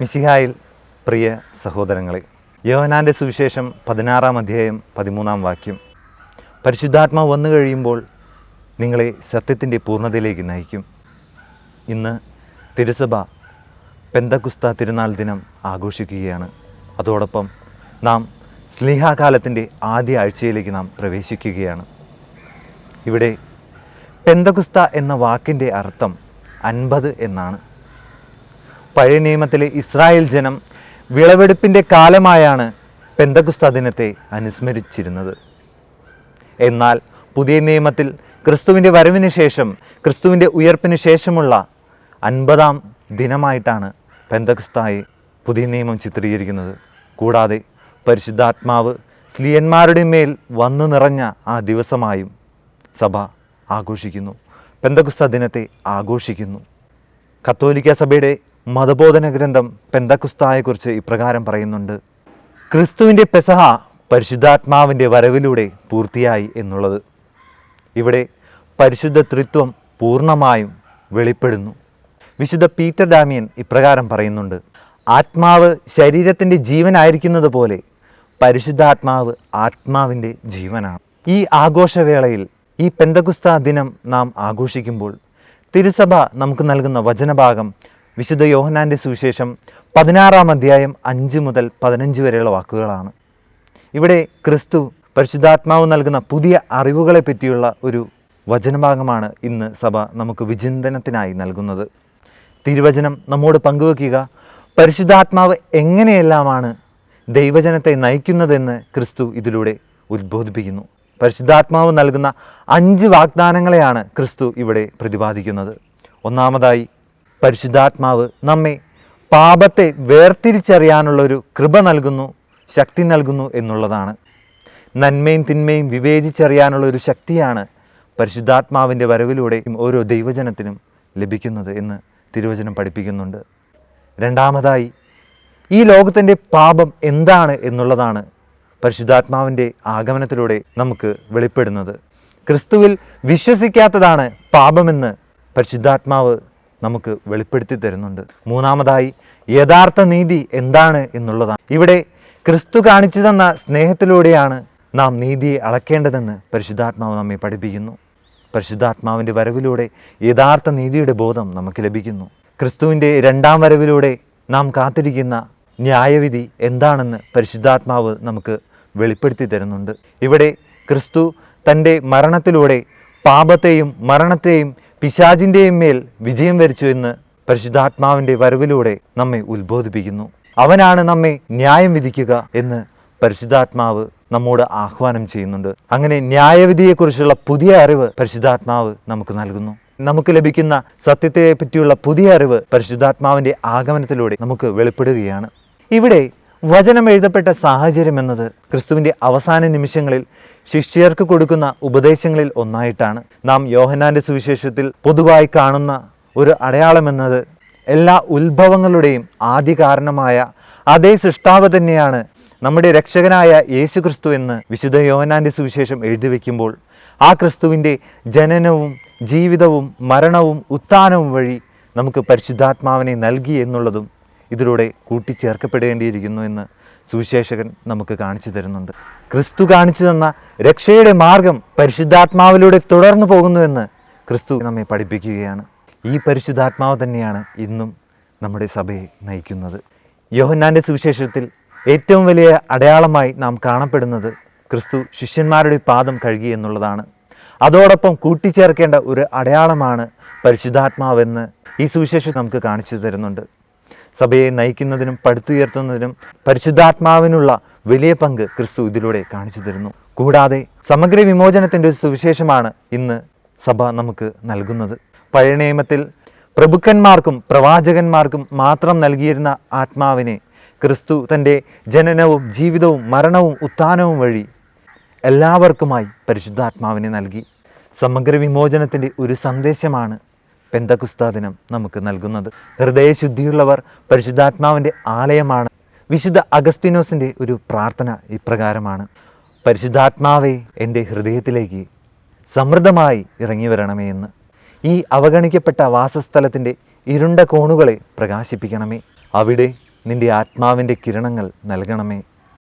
മിശിഹായിൽ പ്രിയ സഹോദരങ്ങളെ യോഹനാന്റെ സുവിശേഷം പതിനാറാം അധ്യായം പതിമൂന്നാം വാക്യം. പരിശുദ്ധാത്മാവ് വന്നു കഴിയുമ്പോൾ നിങ്ങളെ സത്യത്തിന്റെ പൂർണതയിലേക്ക് നയിക്കും. ഇന്ന് തിരുസഭ പെന്തകുസ്ത തിരുനാൾ ദിനം ആഘോഷിക്കുകയാണ്. അതോടൊപ്പം നാം സ്നേഹാകാലത്തിന്റെ ആദ്യ ആഴ്ചയിലേക്ക് നാം പ്രവേശിക്കുകയാണ്. ഇവിടെ പെന്തകുസ്ത എന്ന വാക്കിന്റെ അർത്ഥം അൻപത് എന്നാണ്. പഴയ നിയമത്തിലെ ഇസ്രായേൽ ജനം വിളവെടുപ്പിന്റെ കാലമായാണ് പെന്തകുസ്ത ദിനത്തെ അനുസ്മരിച്ചിരുന്നത്. എന്നാൽ പുതിയ നിയമത്തിൽ ക്രിസ്തുവിന്റെ വരവിന് ശേഷം ക്രിസ്തുവിന്റെ ഉയർപ്പിന് ശേഷമുള്ള അൻപതാം ദിനമായിട്ടാണ് പെന്തകുസ്തായി പുതിയ നിയമം ചിത്രീകരിക്കുന്നത്. കൂടാതെ പരിശുദ്ധാത്മാവ് സ്ലീയന്മാരുടെ മേൽ വന്നു നിറഞ്ഞ ആ ദിവസമായും സഭ ആഘോഷിക്കുന്നു. പെന്തകുസ്ത ദിനത്തെ ആഘോഷിക്കുന്നു. കത്തോലിക്ക സഭയുടെ മതബോധന ഗ്രന്ഥം പെന്തക്കുസ്തായെക്കുറിച്ച് ഇപ്രകാരം പറയുന്നുണ്ട്. ക്രിസ്തുവിന്റെ പെസഹ പരിശുദ്ധാത്മാവിന്റെ വരവിലൂടെ പൂർത്തിയായി എന്നുള്ളത്. ഇവിടെ പരിശുദ്ധ ത്രിത്വം പൂർണമായും വെളിപ്പെടുന്നു. വിശുദ്ധ പീറ്റർ ഡാമിയൻ ഇപ്രകാരം പറയുന്നുണ്ട്. ആത്മാവ് ശരീരത്തിന്റെ ജീവനായിരിക്കുന്നത് പോലെ പരിശുദ്ധാത്മാവ് ആത്മാവിന്റെ ജീവനാണ്. ഈ ആഘോഷവേളയിൽ ഈ പെന്തകുസ്ത ദിനം നാം ആഘോഷിക്കുമ്പോൾ തിരുസഭ നമുക്ക് നൽകുന്ന വചനഭാഗം വിശുദ്ധ യോഹനാന്റെ സുവിശേഷം പതിനാറാം അധ്യായം അഞ്ച് മുതൽ പതിനഞ്ച് വരെയുള്ള വാക്കുകളാണ്. ഇവിടെ ക്രിസ്തു പരിശുദ്ധാത്മാവ് നൽകുന്ന പുതിയ അറിവുകളെ പറ്റിയുള്ള ഒരു വചനഭാഗമാണ് ഇന്ന് സഭ നമുക്ക് വിചിന്തനത്തിനായി നൽകുന്നത്. തിരുവചനം നമ്മോട് പങ്കുവെക്കുക പരിശുദ്ധാത്മാവ് എങ്ങനെയെല്ലാമാണ് ദൈവജനത്തെ നയിക്കുന്നതെന്ന് ക്രിസ്തു ഇതിലൂടെ ഉദ്ബോധിപ്പിക്കുന്നു പരിശുദ്ധാത്മാവ് നൽകുന്ന അഞ്ച് വാഗ്ദാനങ്ങളെയാണ് ക്രിസ്തു ഇവിടെ പ്രതിപാദിക്കുന്നത്. ഒന്നാമതായി പരിശുദ്ധാത്മാവ് നമ്മെ പാപത്തെ വേർതിരിച്ചറിയാനുള്ളൊരു കൃപ നൽകുന്നു ശക്തി നൽകുന്നു എന്നുള്ളതാണ്. നന്മയും തിന്മയും വിവേചിച്ചറിയാനുള്ള ഒരു ശക്തിയാണ് പരിശുദ്ധാത്മാവിന്റെ വരവിലൂടെ ഓരോ ദൈവജനത്തിനും ലഭിക്കുന്നത് എന്ന് തിരുവചനം പഠിപ്പിക്കുന്നുണ്ട്. രണ്ടാമതായി ഈ ലോകത്തിന്റെ പാപം എന്താണ് എന്നുള്ളതാണ് പരിശുദ്ധാത്മാവിന്റെ ആഗമനത്തിലൂടെ നമുക്ക് വെളിപ്പെടുന്നത്. ക്രിസ്തുവിൽ വിശ്വസിക്കാത്തതാണ് പാപമെന്ന് പരിശുദ്ധാത്മാവ് നമുക്ക് വെളിപ്പെടുത്തി തരുന്നുണ്ട്. മൂന്നാമതായി യഥാർത്ഥ നീതി എന്താണ് എന്നുള്ളതാണ്. ഇവിടെ ക്രിസ്തു കാണിച്ചു തന്ന സ്നേഹത്തിലൂടെയാണ് നാം നീതിയെ അളക്കേണ്ടതെന്ന് പരിശുദ്ധാത്മാവ് നമ്മെ പഠിപ്പിക്കുന്നു. പരിശുദ്ധാത്മാവിന്റെ വരവിലൂടെ യഥാർത്ഥ നീതിയുടെ ബോധം നമുക്ക് ലഭിക്കുന്നു. ക്രിസ്തുവിന്റെ രണ്ടാം വരവിലൂടെ നാം കാത്തിരിക്കുന്ന ന്യായവിധി എന്താണെന്ന് പരിശുദ്ധാത്മാവ് നമുക്ക് വെളിപ്പെടുത്തി തരുന്നുണ്ട്. ഇവിടെ ക്രിസ്തു തന്റെ മരണത്തിലൂടെ പാപത്തെയും മരണത്തെയും പിശാചിന്റെയും മേൽ വിജയം വരിച്ചു എന്ന് പരിശുദ്ധാത്മാവിന്റെ വരവിലൂടെ നമ്മെ ഉത്ബോധിപ്പിക്കുന്നു. അവനാണ് നമ്മെ ന്യായം വിധിക്കുക എന്ന് പരിശുദ്ധാത്മാവ് നമ്മോട് ആഹ്വാനം ചെയ്യുന്നുണ്ട്. അങ്ങനെ ന്യായവിധിയെക്കുറിച്ചുള്ള പുതിയ അറിവ് പരിശുദ്ധാത്മാവ് നമുക്ക് നൽകുന്നു. നമുക്ക് ലഭിക്കുന്ന സത്യത്തെ പറ്റിയുള്ള പുതിയ അറിവ് പരിശുദ്ധാത്മാവിന്റെ ആഗമനത്തിലൂടെ നമുക്ക് വെളിപ്പെടുകയാണ്. ഇവിടെ വചനം എഴുതപ്പെട്ട സാഹചര്യം എന്നത് ക്രിസ്തുവിന്റെ അവസാന നിമിഷങ്ങളിൽ ശിഷ്യർക്ക് കൊടുക്കുന്ന ഉപദേശങ്ങളിൽ ഒന്നായിട്ടാണ്. നാം യോഹനാന്റെ സുവിശേഷത്തിൽ പൊതുവായി കാണുന്ന ഒരു അടയാളം എന്നത് എല്ലാ ഉത്ഭവങ്ങളുടെയും ആദ്യ കാരണമായ അതേ സൃഷ്ടാവ് തന്നെയാണ് നമ്മുടെ രക്ഷകനായ യേശു ക്രിസ്തു എന്ന് വിശുദ്ധ യോഹനാന്റെ സുവിശേഷം എഴുതി വയ്ക്കുമ്പോൾ ആ ക്രിസ്തുവിന്റെ ജനനവും ജീവിതവും മരണവും ഉത്ഥാനവും വഴി നമുക്ക് പരിശുദ്ധാത്മാവിനെ നൽകി എന്നുള്ളതും ഇതിലൂടെ കൂട്ടിച്ചേർക്കപ്പെടേണ്ടിയിരിക്കുന്നു എന്ന് സുവിശേഷകൻ നമുക്ക് കാണിച്ചു തരുന്നുണ്ട്. ക്രിസ്തു കാണിച്ചു തന്ന രക്ഷയുടെ മാർഗം പരിശുദ്ധാത്മാവിലൂടെ തുടർന്നു പോകുന്നുവെന്ന് ക്രിസ്തു നമ്മെ പഠിപ്പിക്കുകയാണ്. ഈ പരിശുദ്ധാത്മാവ് തന്നെയാണ് ഇന്നും നമ്മുടെ സഭയെ നയിക്കുന്നത്. യോഹന്നാന്റെ സുവിശേഷത്തിൽ ഏറ്റവും വലിയ അടയാളമായി നാം കാണപ്പെടുന്നത് ക്രിസ്തു ശിഷ്യന്മാരുടെ പാദം കഴുകി എന്നുള്ളതാണ്. അതോടൊപ്പം കൂട്ടിച്ചേർക്കേണ്ട ഒരു അടയാളമാണ് പരിശുദ്ധാത്മാവെന്ന് ഈ സുവിശേഷം നമുക്ക് കാണിച്ചു തരുന്നുണ്ട്. സഭയെ നയിക്കുന്നതിനും പടുത്തുയർത്തുന്നതിനും പരിശുദ്ധാത്മാവിനുള്ള വലിയ പങ്ക് ക്രിസ്തു ഇതിലൂടെ കാണിച്ചു തരുന്നു. കൂടാതെ സമഗ്ര വിമോചനത്തിന്റെ ഒരു സുവിശേഷമാണ് ഇന്ന് സഭ നമുക്ക് നൽകുന്നത്. പഴയ നിയമത്തിൽ പ്രഭുക്കന്മാർക്കും പ്രവാചകന്മാർക്കും മാത്രം നൽകിയിരുന്ന ആത്മാവിനെ ക്രിസ്തു തന്റെ ജനനവും ജീവിതവും മരണവും ഉത്ഥാനവും വഴി എല്ലാവർക്കുമായി പരിശുദ്ധാത്മാവിനെ നൽകി. സമഗ്ര വിമോചനത്തിന്റെ ഒരു സന്ദേശമാണ് പെന്തകുസ്താ ദിനം നമുക്ക് നൽകുന്നത്. ഹൃദയശുദ്ധിയുള്ളവർ പരിശുദ്ധാത്മാവിന്റെ ആലയമാണ്. വിശുദ്ധ അഗസ്തിനോസിന്റെ ഒരു പ്രാർത്ഥന ഇപ്രകാരമാണ്. പരിശുദ്ധാത്മാവെ എന്റെ ഹൃദയത്തിലേക്ക് സമൃദ്ധമായി ഇറങ്ങി വരണമേ എന്ന്. ഈ അവഗണിക്കപ്പെട്ട വാസസ്ഥലത്തിന്റെ ഇരുണ്ട കോണുകളെ പ്രകാശിപ്പിക്കണമേ. അവിടെ നിന്റെ ആത്മാവിന്റെ കിരണങ്ങൾ നൽകണമേ.